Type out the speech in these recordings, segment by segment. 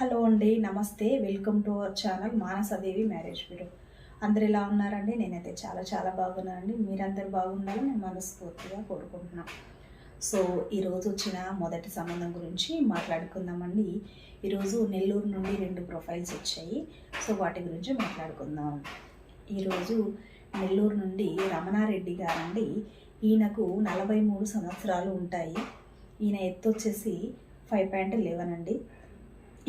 Hello అండి నమస్తే. Welcome to our channel Manasadevi marriage bureau అందరు ఎలా ఉన్నారండి? నేనైతే చాలా చాలా బాగున్నానండి. మీరందరూ బాగుండాలని నేను మనస్ఫూర్తిగా కోరుకుంటున్నాను సో ఈరోజు వచ్చిన మొదటి సంబంధం గురించి మాట్లాడుకుందామండి. ఈరోజు నెల్లూరు నుండి రెండు ప్రొఫైల్స్ వచ్చాయి. సో వాటి గురించి మాట్లాడుకుందాం. ఈరోజు నెల్లూరు నుండి రమణారెడ్డి గారండి. ఈయనకు నలభై మూడు సంవత్సరాలు ఉంటాయి. ఈయన ఎత్తు వచ్చేసి ఫైవ్ పాయింట్ లెవెన్ అండి.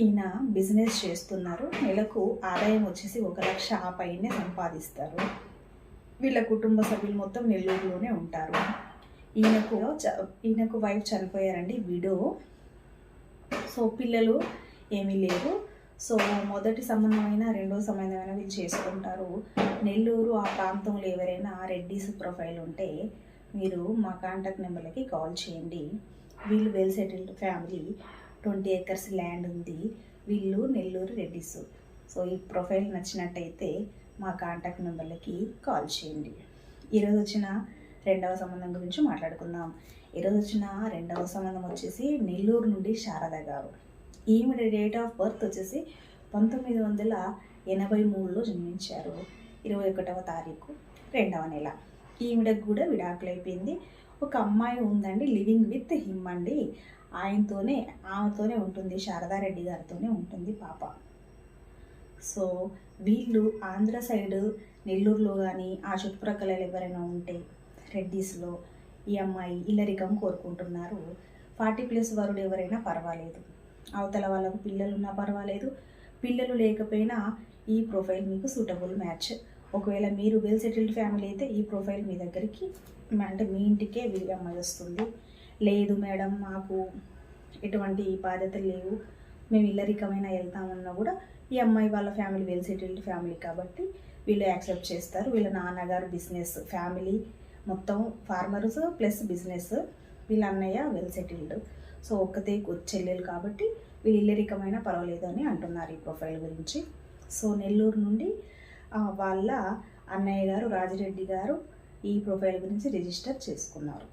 ఈయన బిజినెస్ చేస్తున్నారు. నెలకు ఆదాయం వచ్చేసి ఒక లక్ష ఆ పైనే సంపాదిస్తారు. వీళ్ళ కుటుంబ సభ్యులు మొత్తం నెల్లూరులోనే ఉంటారు. ఈయనకు చ- ఈయనకు వైఫ్ చనిపోయారండి విడో. సో పిల్లలు ఏమీ లేరు. సో మొదటి సంబంధమైన రెండో సంబంధమైన వీళ్ళు చేసుకుంటారు. నెల్లూరు ఆ ప్రాంతంలో ఎవరైనా రెడ్డిస్ ప్రొఫైల్ ఉంటే మీరు మా కాంటాక్ట్ నెంబర్లకి కాల్ చేయండి. వీళ్ళు well settled family. Twenty acres land ఉంది. వీళ్ళు నెల్లూరు రెడ్డిస్. సో ఈ ప్రొఫైల్ నచ్చినట్టయితే మా కాంటాక్ట్ నెంబర్లకి కాల్ చేయండి. ఈరోజు వచ్చిన రెండవ సంబంధం గురించి మాట్లాడుకుందాం. ఈరోజు వచ్చిన రెండవ సంబంధం వచ్చేసి నెల్లూరు నుండి శారద గారు. ఈమె డేట్ ఆఫ్ బర్త్ వచ్చేసి పంతొమ్మిది వందల ఎనభై మూడులో జన్మించారు. ఇరవై ఒకటవ తారీఖు రెండవ నెల. ఈవిడకు కూడా విడాకులు అయిపోయింది ఒక అమ్మాయి ఉందండి లివింగ్ విత్ హిమ్ అండి. ఆయనతోనే ఆమెతోనే ఉంటుంది శారదారెడ్డి గారితోనే ఉంటుంది పాప. సో వీళ్ళు ఆంధ్ర సైడ్ నెల్లూరులో కానీ ఆ చుట్టుప్రక్కల ఎవరైనా ఉంటే రెడ్డిస్లో ఈ అమ్మాయి ఇల్లరికం కోరుకుంటున్నారు. ఫార్టీ ప్లస్ వరుడు ఎవరైనా పర్వాలేదు. అవతల వాళ్ళకు పిల్లలు ఉన్నా పర్వాలేదు. పిల్లలు లేకపోయినా ఈ ప్రొఫైల్ మీకు సూటబుల్ మ్యాచ్. ఒకవేళ మీరు వెల్ సెటిల్డ్ ఫ్యామిలీ అయితే ఈ ప్రొఫైల్ మీ దగ్గరికి అంటే మీ ఇంటికే వీరి అమ్మాయి వస్తుంది. లేదు మేడం మాకు ఎటువంటి బాధ్యతలు లేవు. మేము ఇల్లరికమైన వెళ్తామన్నా కూడా ఈ అమ్మాయి వాళ్ళ ఫ్యామిలీ వెల్ సెటిల్డ్ ఫ్యామిలీ కాబట్టి వీళ్ళు యాక్సెప్ట్ చేస్తారు. వీళ్ళ నాన్నగారు బిజినెస్ ఫ్యామిలీ మొత్తం ఫార్మర్స్ ప్లస్ బిజినెస్ వీళ్ళ అన్నయ్య వెల్ సెటిల్డ్. సో ఒక్కతే చెల్లెలు కాబట్టి వీళ్ళు ఇల్లరికమైన పర్వాలేదు అని అంటున్నారు ఈ ప్రొఫైల్ గురించి. సో నెల్లూరు నుండి వాళ్ళ అన్నయ్య గారు రాజిరెడ్డి గారు ఈ ప్రొఫైల్ గురించి రిజిస్టర్ చేసుకున్నారు.